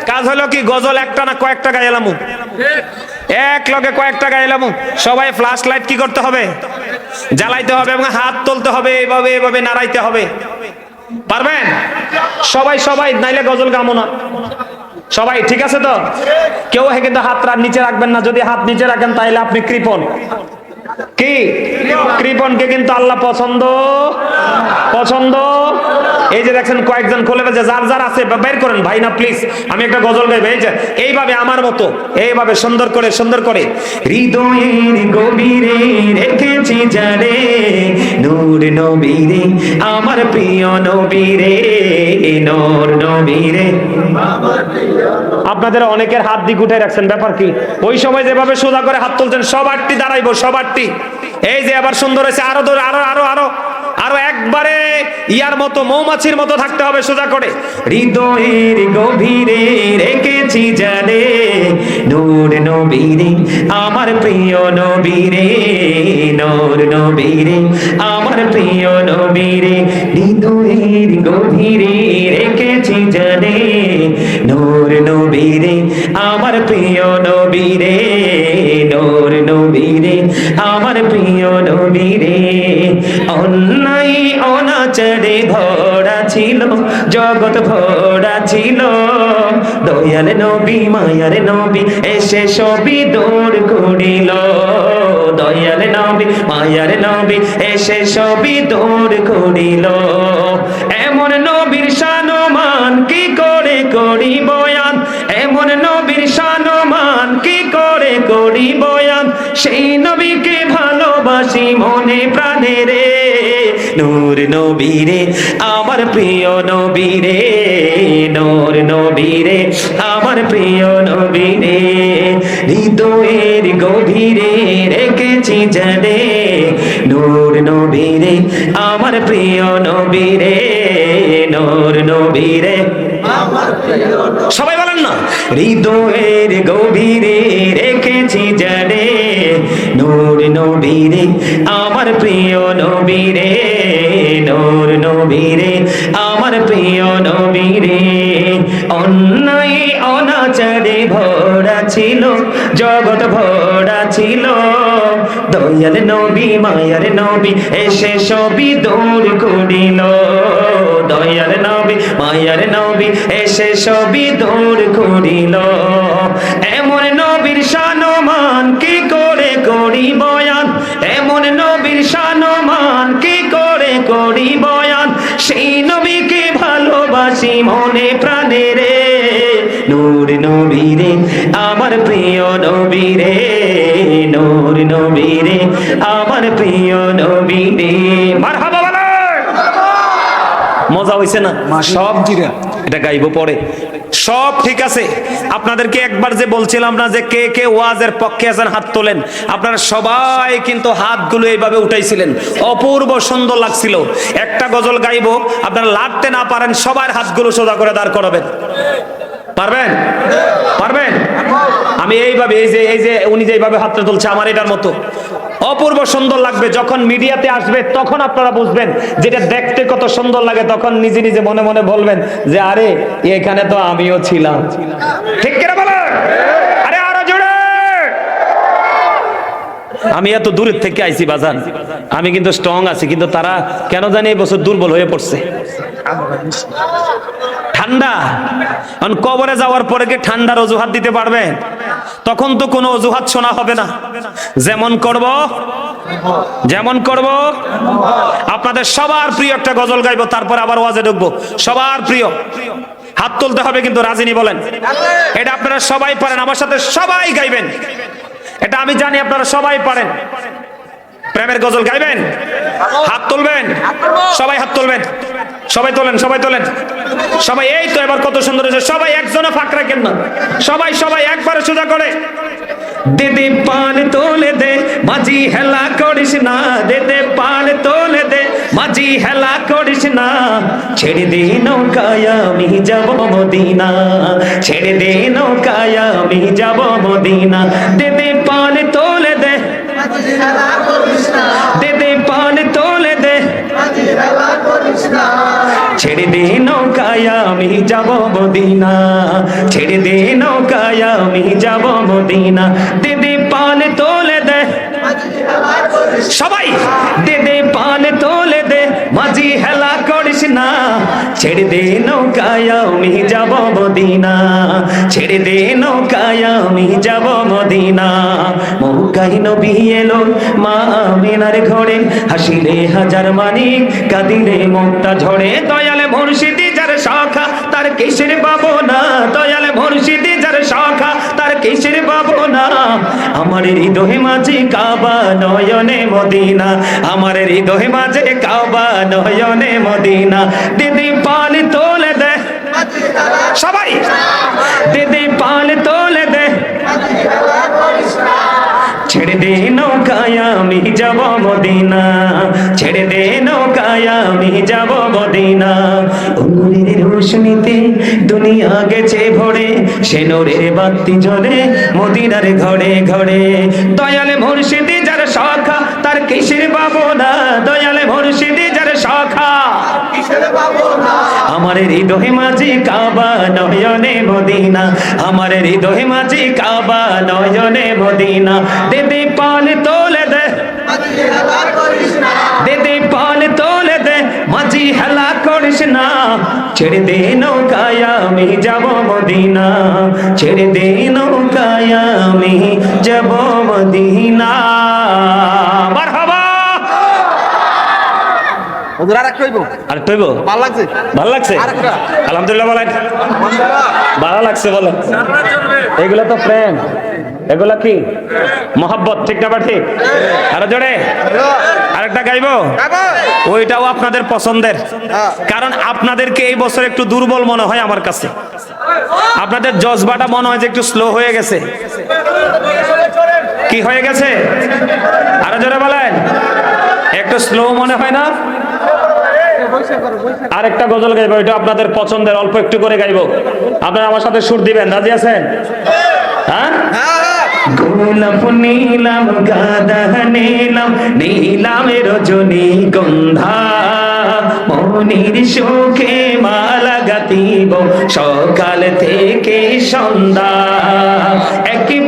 কাজ হলো কি, গজল একটা না কয়েকটা গাইলাম এক লগে কয়েকটা গাইলাম সবাই ফ্ল্যাশ লাইট কি করতে হবে? জ্বালাইতে হবে এবং হাত তুলতে হবে, এভাবে এভাবে নাড়াইতে হবে। পারবেন? সবাই সবাই, নাইলে গজল গামো না। সবাই, ঠিক আছে তো? কেউ কিন্তু হাত রা- নিচে রাখবেন না। যদি হাত নিচে রাখেন তাহলে আপনি কৃপন কি? কৃপনকে কিন্তু আল্লাহ পছন্দ। পছন্দ? এই যে দেখছেন কয়েকজন খুলে যে যার যার আছে বের করেন। ভাই না প্লিজ আমি একটা গজল গাইবো। এই যে, এইভাবে আমার মতো, এইভাবে সুন্দর করে সুন্দর করে। হৃদয়ের গভীরে রেখেছি জানে, নূর নবীরে, আমার প্রিয় নবীরে, নূর নবীরে। আপনাদের অনেকের হাত দিক উঠে রাখছেন, ব্যাপার কি? ওই সময় যেভাবে সোজা করে হাত তুলছেন, সব আটটি দাঁড়াইবো, সব আটটি এই যে আবার সুন্দর হয়েছে, আরও ধরে, আরও আরও আরও আরও একবারে ইয়ার মতো, মৌমাছির মতো থাকতে হবে সোজা করে। হৃদয়ের গভীরে রেখেছি জানে নূর নবীরে, আমার প্রিয় নবীরে, নূর নবীরে, আমার প্রিয় নবীরে, হৃদয়ের গভীরে রেখেছি জানে নূর নবীরে, আমার প্রিয় নবীরে, নূর আমার প্রিয় নবীরে অন্যায় অনাচারে ভরা ছিল, জগৎ ভরা ছিল। দয়াল নবী, মায়ার নবী এসে সবই দৌড় করিল। দয়াল নবী, মায়ার নবী এসে সবই দৌড় করিল। এমন নবীর সানমান কি করে করি বয়ান এমন নবীর সানমান কি করে করি বয়ান সেই নবীকে ভালোবাসি মনে প্রাণে রে। নূর নবীরে আমার প্রিয় নবীরে। নূর নবীরে আমার প্রিয় নবীরে। হৃদয়ের গভীরে রেখেছি জানে নূর নবীরে আমার প্রিয় নবীরে। নূর নবীরে সবাই বলেন না হৃদয়ের গভীরে রেখেছি জানে নূর নবীরে আমার প্রিয় নবীরে নূর নবীরে আমার প্রিয় নবীরে। অন্যায় অনাচারে ভরা ছিল, জগৎ ভরা ছিল। দয়াল নবী, মায়ার নবী, এসে সবই দূর করিল। দয়াল নবী, মায়ার নবী, এসে সবই দূর করিল। এমন নবীর সানমান মনে প্রাণে রে। নূর নবীরে আমার প্রিয় নবীরে। নূর নবীরে আমার প্রিয় নবীরে। মারহাবা বলে মজা হইছে না? সব জিরা। এটা গাইব পরে। সব ঠিক আছে। আপনাদেরকে একবার যে বলছিলাম না যে কে কে ওয়াজের পক্ষে আছেন হাত তোলেন। আপনারা সবাই কিন্তু হাতগুলো এইভাবে উঠাইছিলেন। অপূর্ব সুন্দর লাগছিল। একটা গজল গাইব, আপনারা লাড়তে না পারেন, সবার হাতগুলো সোজা করে দাঁড় করাবেন। পারবেন? পারবেন? আমি এইভাবে, এই যে এই যে উনি যে এইভাবে হাতটা তুলছে, আমার এটার মতো। অপূর্ব সুন্দর লাগবে। যখন মিডিয়াতে আসবে, তখন আপনারা বুঝবেন যেটা দেখতে কত সুন্দর লাগে, তখন নিজে নিজে মনে মনে বলবেন যে, আরে, এখানে তো আমিও ছিলাম। ঠিক কিনা বলে আরে, আরও জোরে! আমি এত দূরের থেকে আইছি বাজান। আমি কিন্তু স্ট্রং আছি, কিন্তু তারা কেন জানি এই বছর দুর্বল হয়ে পড়ছে। ঠান্ডা। কারণ কবরে যাওয়ার পরে কি ঠান্ডার অজুহাত দিতে পারবে? তখন তো কোনো অজুহাত শোনা হবে না। যেমন করব যেমন করব। আপনাদের সবার প্রিয় একটা গজল গাইবো, তারপর আবার ওয়াজে ঢুকবো। সবার প্রিয়। হাত তুলতে হবে কিন্তু রাজিনী বলেন। এটা আপনারা সবাই পারেন, আমার সাথে সবাই গাইবেন। এটা আমি জানি আপনারা সবাই পারেন। প্রেমের গজল গাইবেন? হাত তুলবেন? সবাই হাত তুলবেন? সবাই তোলেন সবাই তোলেন। সবাই, এই তো এবার কত সুন্দর হয়েছে। সবাই একজনে ফাঁক রাখেন না। সবাই সবাই একবারে সোজা করে। দে দে পাল তোলে দে, মাঝি হেলা করিস না। দে দে পাল তোলে দে, মাঝি হেলা করিস না। ছেড়ে দে নৌকায়, আমি যাব মদিনা। ছেড়ে দে নৌকায়, আমি যাব মদিনা। দে দে পাল তোলে দে। দে দে পাল ছেড়ে দে নৌকায় আমি যাব মদিনা। ছেড়ে দে নৌকায় আমি যাব মদিনা। দিদি পাল তোলে দে। সবাই! ছেড়ে দে নৌকায়, আমি যাব মদিনা। ছেড়ে দে নৌকায়, আমি যাব মদিনা। মৌকাই নবী এলো মা আমিনার ঘরে। হাসিলে হাজার মানিক, কাদিলে মুক্তা ঝরে। দয়ালে মুর্শিদি যার শাখা, তার কিসের পাবো না দয়ালে মুর্শিদি যার শাখা তার কিসের পাবো না আমার হৃদয়ে মাঝে কাবা নয়নে মদিনা। আমার হৃদয়ে মাঝে কাবা নয়নে মদিনা। দিদি পাল তোলে দে। সবাই। দিদি পাল তোলে দে। ছেড়ে দে নৌকায়, আমি যাব মদিনা। ছেড়ে দে নৌকায়, আমি যাব মদিনা। রোশনীতে দুনিয়া গেছে ভরে সে নোরের বাতি জ্বলে মদিনার ঘরে ঘরে। দয়ালে মুর্শিদি যার শাখা তার কিসের পাবো না দয়ালে মুর্শিদি যার শাখা আমার হৃদয় মাঝে কাবা নয়নে মদিনা। আমার হৃদয় মাঝে কাবা নয়নে মদিনা। দেদে পাল তোলে দে। দেদে পাল তোলে দে। মাঝি হেলা করিস না। ছেড়ে দে নৌকায় আমি যাব মদিনা। ছেড়ে দে নৌকায় আমি যাব মদিনা। মারহাবা! হুজুর আর একটা হইব? আর তৈব ভালো লাগছে? ভালো লাগছে? আলহামদুলিল্লাহ বলেন। ভালো লাগছে বলেন। এগুলো তো প্রেম। এগুলো কি? মোহাব্বত ঠিক না ঠিক আরও জোরে? আরেকটা গাইবো? ওইটাও আপনাদের পছন্দের। কারণ আপনাদেরকে এই বছর একটু দুর্বল মনে হয় আমার কাছে। আপনাদের জজবাটা মনে হয় যে একটু স্লো হয়ে গেছে। কি হয়ে গেছে? আরও জোরে বলেন। একটু স্লো মনে হয় না? আরেকটা গজল গাইবো এটা আপনাদের পছন্দের। অল্প একটু করে গাইবো। আপনারা আমার সাথে সুর দিবেন রাজি আছেন? হ্যাঁ। গোলাপ নীলাম, গাদা নীলাম নীলামের রজনী গন্ধা। মনির সুখে মালা গাতিব সকাল থেকে সন্ধ্যা। একবার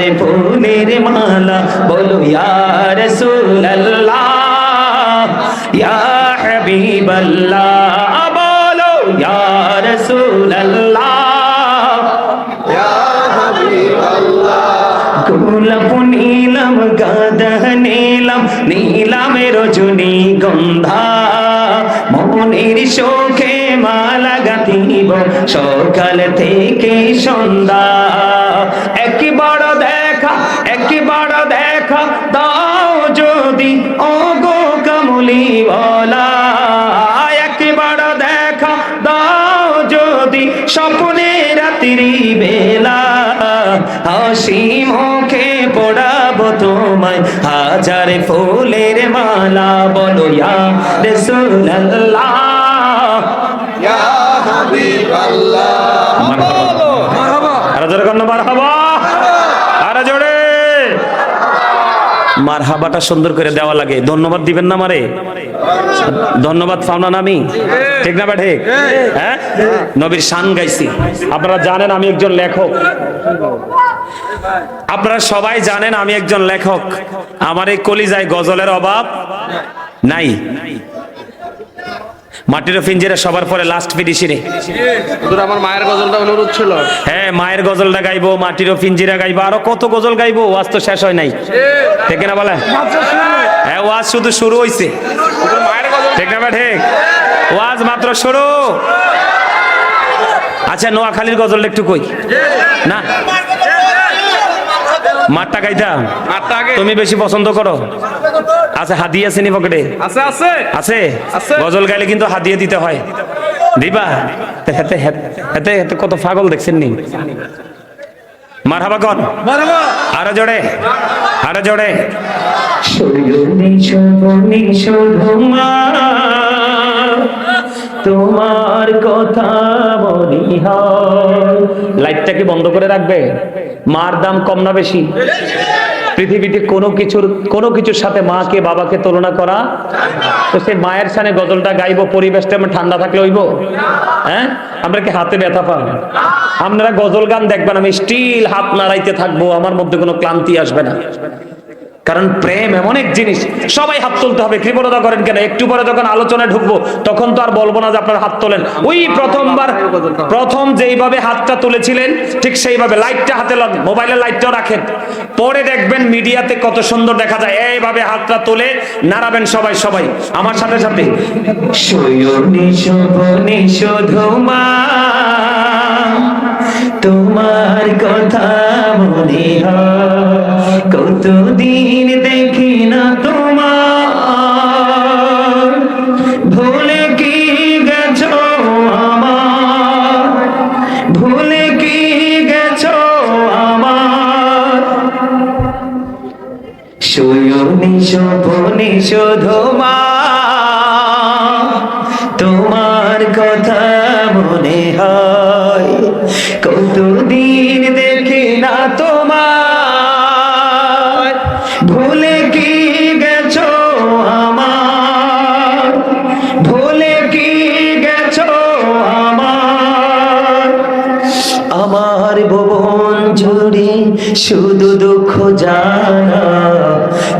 হাজার ফুলের মালা বলো ইয়ার সুল্লাহ ইয়া হাবিবাল্লাহ বলো ইয়ার সুল্লাহ গোলাপ নীলাম গাদা নীলাম নীলাম রজনী গন্ধা। মনের শোকে মালা গাতিব সকাল থেকে সন্ধ্যা। কামলি বলা একবার দেখা দাও যদি স্বপ্নে রাত্রি বেলা। হাসি মুখে পড়াবো তোমায় হাজার ফুলের মালা বলো ইয়া রাসূলুল্লাহ। মারহাবা। আরে জোরে কর মারহাবা। আরে জোরে। মারহাবাটা সুন্দর করে দেওয়া লাগে। ধন্যবাদ দিবেন না মারে ধন্যবাদ পাও আমি। ঠিক না ঠিক হ্যাঁ? নবীর শান গাইছি। আপনারা জানেন আমি একজন লেখক। আপনারা সবাই জানেন আমি একজন লেখক। আমার এই কলিজায় গজলের অভাব নাই। মাটির ফিঞ্জিরা সবার পরে লাস্ট হুজুর আমার মায়ের গজলটা অনুরোধ ছিল। হ্যাঁ মায়ের গজলটা গাইবো মাটির পিঞ্জিরা গাইবো আরও কত গজল গাইবো ওয়াজ তো শেষ হয় নাই। ঠিক না বলে? হ্যাঁ ওয়াজ শুধু শুরু হইছে। ঠিক না ঠিক। ওয়াজ মাত্র শুরু। আচ্ছা নোয়াখালীর গজলটা একটু কই? না? মাঠটা আগে। তুমি বেশি পছন্দ করো? আচ্ছা হাদিয়া চিনি পকেটে? আছে আছে। আছে? আছে। গজল গাইলে কিন্তু হাদিয়ে দিতে হয়। দিবা? হেতে হেতে হেতে হেতে কত পাগল দেখছেন নি? মারহাবা কন আরও জোরে। আরও জোরে। শোভনে শুধু মা তোমার কথা মনে হয়। লাইটটা কি বন্ধ করে রাখবে? মার দাম কম না বেশি? পৃথিবীতে কোনো কিছুর কোনো কিছুর সাথে মাকে, বাবাকে তুলনা করা তো সে মায়ের সামনে গজলটা গাইবো, পরিবেশটা আমার ঠান্ডা থাকলে হইব? হ্যাঁ? আমরা কি হাতে ব্যথা পান? আপনারা গজল গান দেখবেন, আমি স্টিল হাত নাড়াইতে থাকব, আমার মধ্যে কোনো ক্লান্তি আসবে না। কারণ প্রেম এমন এক জিনিস, সবাই হাত তুলতে হবে। কৃপণতা করেন কেন? একটু পরে যখন আলোচনায় ঢুকবো, তখন তো আর বলব না যে আপনার হাত তোলেন। ওই প্রথমবার, প্রথম যেইভাবে হাতটা তুলেছিলেন, ঠিক সেইভাবে লাইটটা হাতে লাগ মোবাইলের লাইটটাও রাখেন। পরে দেখবেন মিডিয়াতে কত সুন্দর দেখা যায়। এইভাবে হাতটা তুলে নাড়াবেন সবাই সবাই। আমার সাথে সাথে। তোমার কথা মনে হয়। কতদিন দেখি না তোমার। ভুলে কি গেছো আমার? ভুলে কি গেছো আমার? শয়নে শোভনে শুধু মা তোমার কথা মনে হয়। শুধু দুঃখ জানা,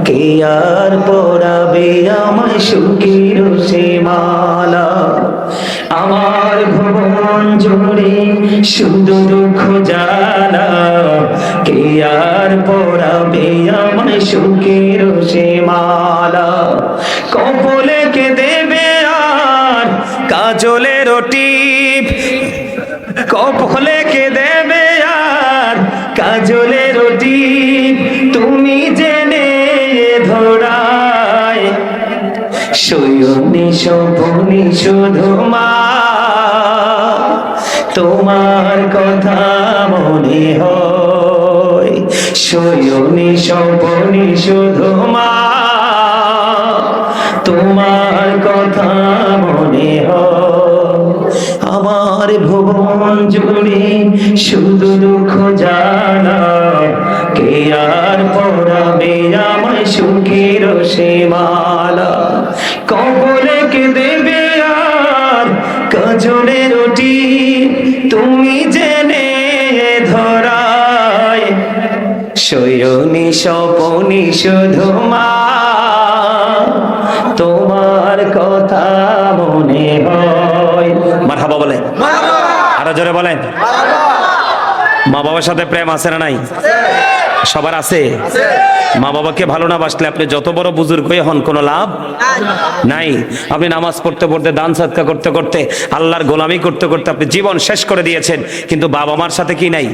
কে আর পড়াবে আমায় সুখের সে মালা আমার ভুবন জুড়ে শুধু দুঃখ জানা, কে আর পড়াবে আমায় সুখের সে মালা কপলে কে দেবে আর কাজলের টিপ কপলে কে দেবে আর কাজলে রুটি তুমি জেনে ধরায়। শয়নে শোভনে শুধু মা, তোমার কথা মনে হয়। শয়নে শোভনে শুধু মা, তোমার কথা মনে হয়। আমার ভুবন জুড়ে শুধু দুঃখ জানা। কে আর পড়াবে আমায় সুখের সে মালা? কবলে কে দেবে আর কাজলে রুটি? তুমি জেনে ধরায়। শয়নি স্বপনি শুধু মা। তোমার কথা জোরে বলেন। মা বাবার সাথে প্রেম আছে না নাই? সবার আছে? মা বাবাকে ভালো না বাসলে আপনি যত বড় বুজুর্গ হন, কোনো লাভ নাই? আপনি নামাজ পড়তে পড়তে, দান সৎকা করতে করতে, আল্লাহর গোলামি করতে করতে আপনি জীবন শেষ করে দিয়েছেন, কিন্তু বাবা মার সাথে কি নাই?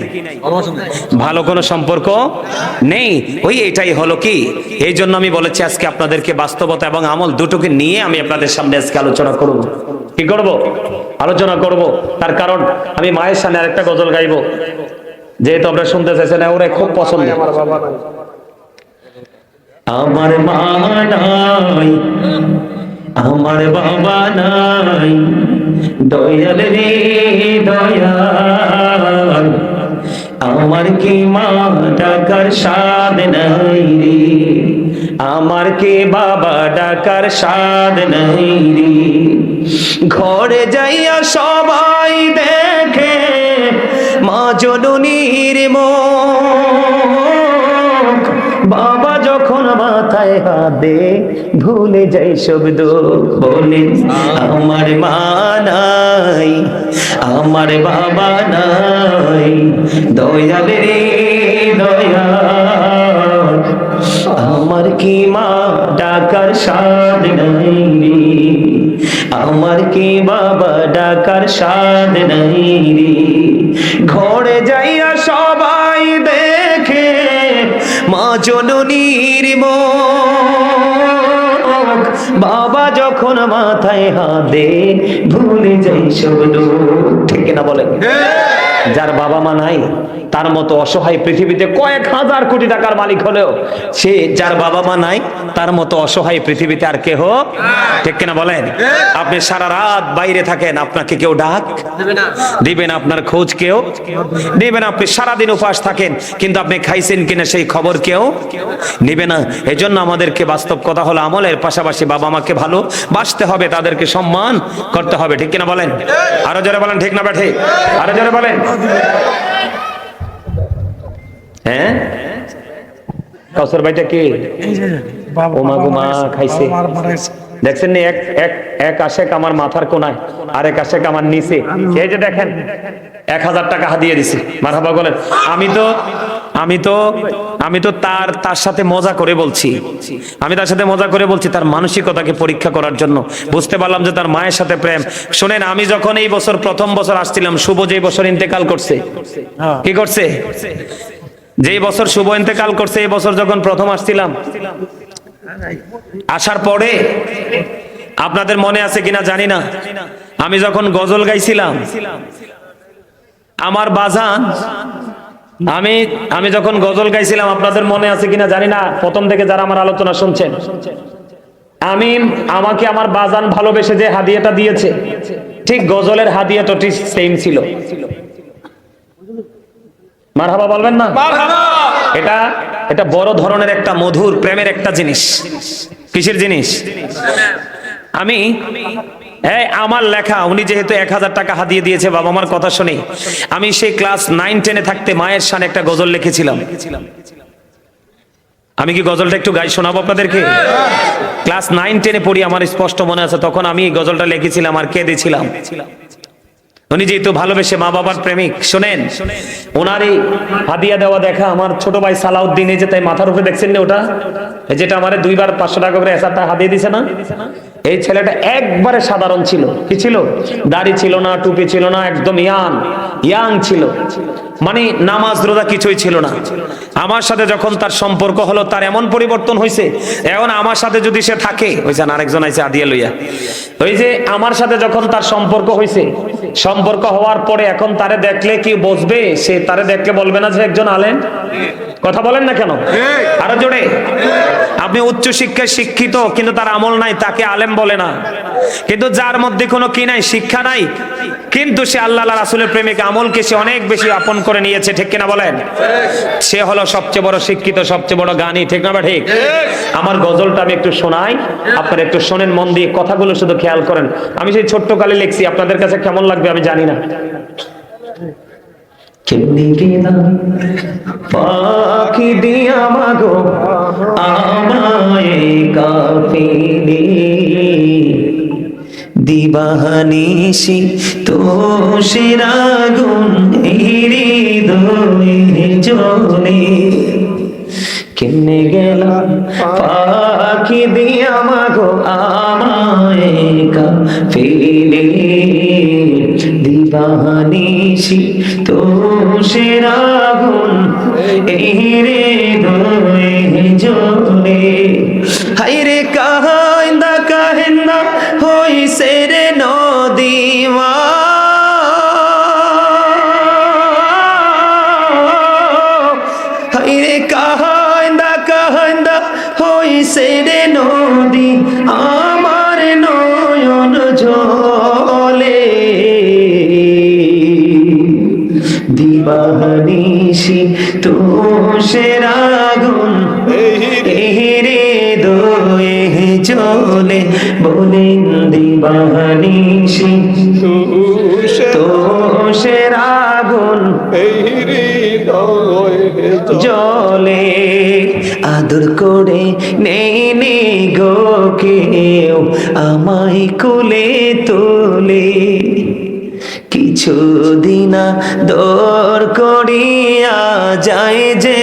ভালো কোনো সম্পর্ক নেই? ওই এটাই হলো কি? এই জন্য আমি বলেছি আজকে আপনাদেরকে বাস্তবতা এবং আমল দুটোকে নিয়ে আমি আপনাদের সামনে আজকে আলোচনা করব। কি করব? আলোচনা করব। তার কারণ, আমি মায়ের সামনে আরেকটা গজল গাইবো। যেহেতু আমরা শুনতে চাইছেন ওরা খুব পছন্দ। আমার মা নাই, আমার বাবা নাই, দয়াল রে দয়াল, আমার কি মা ডাকার স্বাদ নাই রে? আমার কে বাবা ডাকার স্বাদ নাই রে। ঘরে যাইয়া সবাই দেখে মা জননীর মুখ। বাবা যখন মাথায় হাত ভুলে যাই শব্দ বলে, আমার মা নাই, আমার বাবা নাই। দয়াল রে দয়াল আমার কি মা ডাকার স্বাদ নাই রে? আমার কি বাবা ডাকার স্বাদ নাই রে? ঘরে যাইয়া সবাই দেখে মা জননীর মুখ। বাবা যখন মাথায় হাত ভুলে যাই সব ঠিক না বলেন? যার বাবা মা নাই তার মতো অসহায় পৃথিবীতে কয়েক হাজার কোটি টাকার মালিক হলেও সে যার বাবা মা নাই তার মতো অসহায় পৃথিবীতে আর কেহ ঠিক কিনা বলেন? আপনি সারা রাত বাইরে থাকেন আপনাকে কেউ ডাক? দিবেন আপনার খোঁজ কেউ? দিবেন আপনি সারাদিন উপাস থাকেন কিন্তু আপনি খাইছেন কিনা সেই খবর কেউ? নিবে না। এই জন্য আমাদেরকে বাস্তব কথা হলো আমলের পাশাপাশি বাবা মাকে ভালো বাসতে হবে তাদেরকে সম্মান করতে হবে। ঠিক কিনা বলেন? আরও জোরে বলেন ঠিক না বা ঠিক আরও জোরে বলেন। হ্যাঁ? কাউসার ভাইটা কে? ও মা গো মা খাইছে। দেখছেন নি? এক এক এক আশেক আমার মাথার কোনায় আর এক আশেক আমার নিচে। এই যে দেখেন, এক হাজার টাকা হাতিয়ে দিছি। মারহাবা বলেন, আমি তো আমি তো আমি তো তার তার সাথে মজা করে বলছি। আমি তার সাথে মজা করে বলছি তার মানসিকতাকে পরীক্ষা করার জন্য। বুঝতে পারলাম যে তার মায়ের সাথে প্রেম। শোনেন, আমি যখন এই বছর প্রথম বছর আসছিলাম, শুভ যে বছর ইন্তেকাল করছে, কি করছে? যেই বছর শুভ ইন্তেকাল করছে, এই বছর যখন প্রথম আসছিলাম আসার পরে আপনাদের মনে আছে কিনা জানি না। আমি যখন গজল গাইছিলাম আমার বাজান আমি আমি যখন গজল গাইছিলাম আপনাদের মনে আছে কিনা জানি না প্রথম থেকে যারা আমার আলোচনা শুনছেন। আমি আমাকে আমার বাজান ভালোবেসে যে হাদিয়াটা দিয়েছে ঠিক গজলের হাদিয়াটা ঠিক সেম ছিল। মারহাবা বলবেন না? এটা এটা বড় ধরনের একটা মধুর প্রেমের একটা জিনিস। কিসের জিনিস? আমি, এই আমার লেখা, উনি যেহেতু এক হাজার টাকা হাতিয়ে দিয়েছে, বাবা আমার কথা শুনে। আমি সেই ক্লাস নাইন, টেনে থাকতে মায়ের সামনে একটা গজল লিখেছিলাম। আমি কি গজলটা একটু গাই শোনাবো আপনাদেরকে? ক্লাস নাইন, টেনে পড়ি, আমার স্পষ্ট মনে আছে, তখন আমি গজলটা লিখেছিলাম আর কেঁদেছিলাম। উনি যেহেতু ভালোবেসে মা বাবার প্রেমিক, শোনেন হাদিয়া দেওয়া দেখা আমার ছোট ভাই সালাউদ্দিন, এই যে তাই মাথার উপরে দেখছেন না ওটা? যেটা আমার দুইবার পাঁচশো টাকা করে এসারটা দিছে না? এই ছেলেটা একবারে সাধারণ ছিল। কি ছিল? দাড়ি ছিল না, টুপি ছিল না, একদম ইয়াং ইয়াং ছিল। মানে নামাজ রোজা কিছুই ছিল না। আমার সাথে যখন তার সম্পর্ক হলো, তার এমন পরিবর্তন হয়েছে এখন আমার সাথে যদি সে থাকে, ওই যে আরেকজন আছে আদিয়া লইয়া। ওই যে আমার সাথে যখন তার সম্পর্ক হয়েছে সম্পর্ক হওয়ার পরে এখন তারে দেখলে কি বসবে? সে তারে দেখলে বলবে না যে একজন আলেন কথা বলেন না কেন? আরও জোরে। আপনি উচ্চ শিক্ষায় শিক্ষিত কিন্তু তার আমল নাই তাকে আলেম বলে না। কিন্তু যার মধ্যে কোনো কি নাই শিক্ষা নাই কিন্তু সে আল্লাহ রাসুলের প্রেমিক আমলকে সে অনেক বেশি আপন করে নিয়েছে ঠিক কিনা বলেন? সে হলো সবচেয়ে বড় শিক্ষিত সবচেয়ে বড় গানই ঠিক না বা ঠিক আমার গজলটা আমি একটু শোনাই আপনারা একটু শোনেন মন দিয়ে কথাগুলো শুধু খেয়াল করেন। আমি সেই ছোট্ট কালে লিখছি আপনাদের কাছে কেমন লাগবে আমি জানি না। কেমনি পাখি দিয়া মাগো আমায় কাফিনি দিবাহানিসি তো সেরাগুন হৃদয়ে জলে কেমনে গেলাম পাখি দিয়া মাগো আমায় কাফিনি দিবাহানিসি তো সে রাগুন সেরাগুন হৃদয়ে জলে। হাইরে কাহিন্দা কাহিন্দা, হইছে রে নদীমা। হাইরে কাহিন্দা কাহিন্দা, হইছে রে নদী আমার দিবানিসি তো সেরাগুন এরে দোয়ে চলে বলেন দিবানিসি তো সেরাগুন জলে আদর করে নেই নে গো কেউ, আমায় কোলে তোলে। কিছুদিনা দর করিয়া যায় যে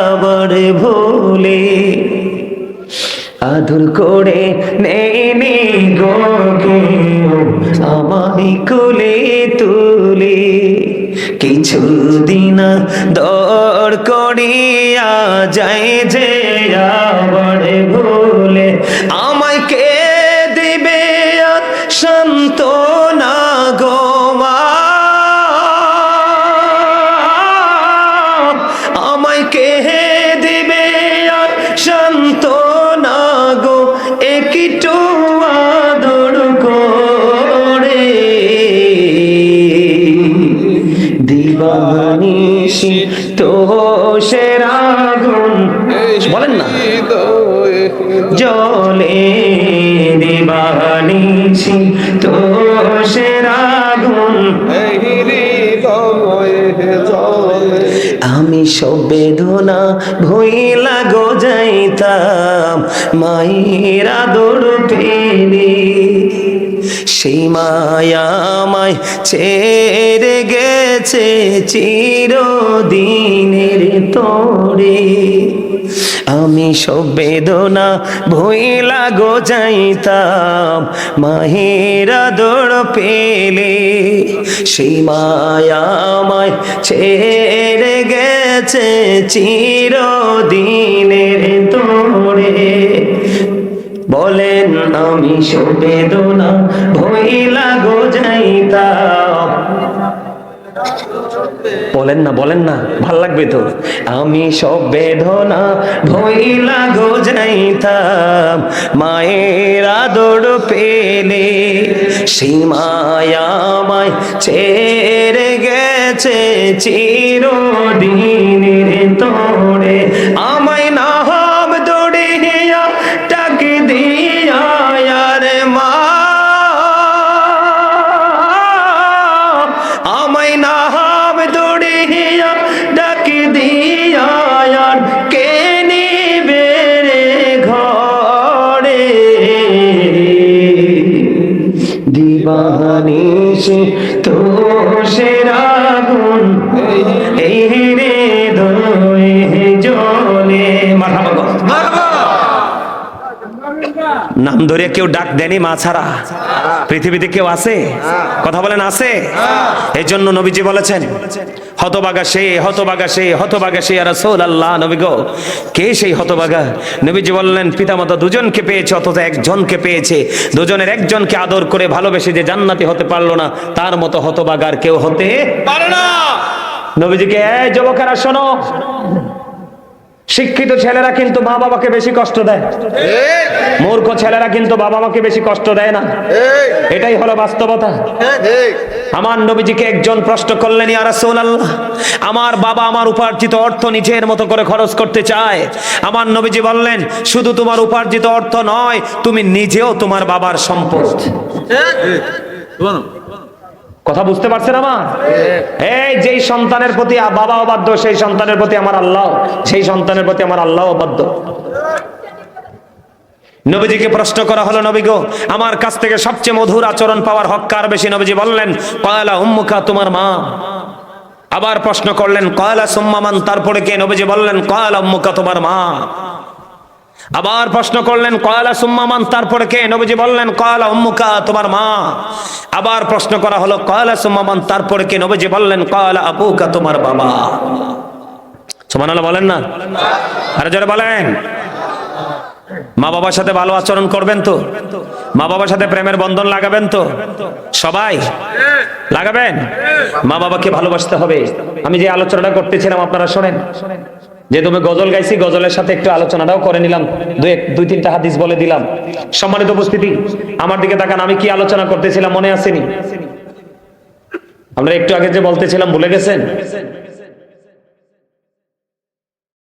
আবার ভুলে। আদর করে নেই নে গো কেউ, আমায় কোলে তুলে। কিছুদিন দর করিয়া যায় যে আবার ভুলে। জলে দিবানিছি তো আগুন আমি সব বেদনা ভইলা গো যাইতাম মায়ের দৌড় পেলে। সেই মায়ামায় ছেড়ে গেছে চির চিরদিনের তোরে। আমি সব বেদনা ভইলা গো যাইতাম, মাহের আদর পেলে। সেই মায়ামায় ছেড়ে গেছে চিরদিনের তোরে। বলেন আমি সবেদনা ভইলা গো বলেন না বলেন না, ভালো লাগবে তো। আমি সব বেদনা ভইলা গো যাইতাম। মায়ের আদর পেলে সীমায়ামায় ছেড়ে গেছে চিরদিনের তোরে। আমায় দিবানিসে তো সে নাম ধরে কেউ ডাক দেনি মা ছাড়া। পৃথিবীতে কেউ আছে? কথা বলেন, আছে? এই জন্য নবীজি বলেছেন, হতবাগা সে হতবাগা সে হতবাগা সে আর রাসূল আল্লাহ নবী গো। কে সেই হতবাগা? নবীজি বললেন, পিতামাতা দুজনকে পেয়েছে, অথচ একজনকে পেয়েছে। দুজনের একজনকে আদর করে ভালোবেসে যে জান্নাতি হতে পারল না, তার মতো হতবাগার কেউ হতে পারে না। নবীজিকে, এই যুবকেরা, শোনো। শিক্ষিত ছেলেরা কিন্তু মা বাবাকে বেশি কষ্ট দেয়। মূর্খ ছেলেরা কিন্তু বাবা মাকে বেশি কষ্ট দেয় না। এটাই হলো বাস্তবতা। আমার নবীজিকে একজন প্রশ্ন করলেন ইয়া রাসূলুল্লাহ আমার বাবা আমার উপার্জিত অর্থ নিজের মতো করে খরচ করতে চায়? আমার নবীজি বললেন শুধু তোমার উপার্জিত অর্থ নয় তুমি নিজেও তোমার বাবার সম্পদ। কথা বুঝতে পারছেন আমার? এই যেই সন্তানের প্রতি বাবা অবাধ্য, সেই সন্তানের প্রতি আমার আল্লাহ, সেই সন্তানের প্রতি আমার আল্লাহ অবাধ্য। নবীজিকে প্রশ্ন করা হলো, নবী গো, আমার কাছ থেকে সবচেয়ে মধুর আচরণ পাওয়ার হক কার বেশি? নবীজি বললেন কয়লা উম্মুকা, তোমার মা। আবার প্রশ্ন করলেন কয়লা সুম্মামান তারপরে কে? নবীজি বললেন কয়লা উম্মুকা, তোমার মা। আবার প্রশ্ন করলেন কয়লা সুম্মামান তারপরে কে? নবীজি বললেন কয়লা উম্মুকা, তোমার মা। আবার প্রশ্ন করা হলো কয়লা সুম্মামান তারপরে কে? নবীজি বললেন কয়লা আবুকা, তোমার বাবা। সুবহানাল্লাহ বলেন না? আরে জোরে বলেন। মা বাবার সাথে ভালো আচরণ করবেন তো? মা বাবার সাথে প্রেমের বন্ধন লাগাবেন তো? সবাই? লাগাবেন? মা বাবাকে ভালোবাসতে হবে। আমি যে আলোচনাটা করতেছিলাম, আপনারা শোনেন। যে তুমি গজল গাইছি, গজলের সাথে একটু আলোচনাটাও করে নিলাম। দুই দুই তিনটা হাদিস বলে দিলাম। সম্মানিত উপস্থিতি, আমার দিকে তাকান, আমি কি আলোচনা করতেছিলাম মনে আসেনি আমরা একটু আগে যে বলতেছিলাম, ভুলে গেছেন?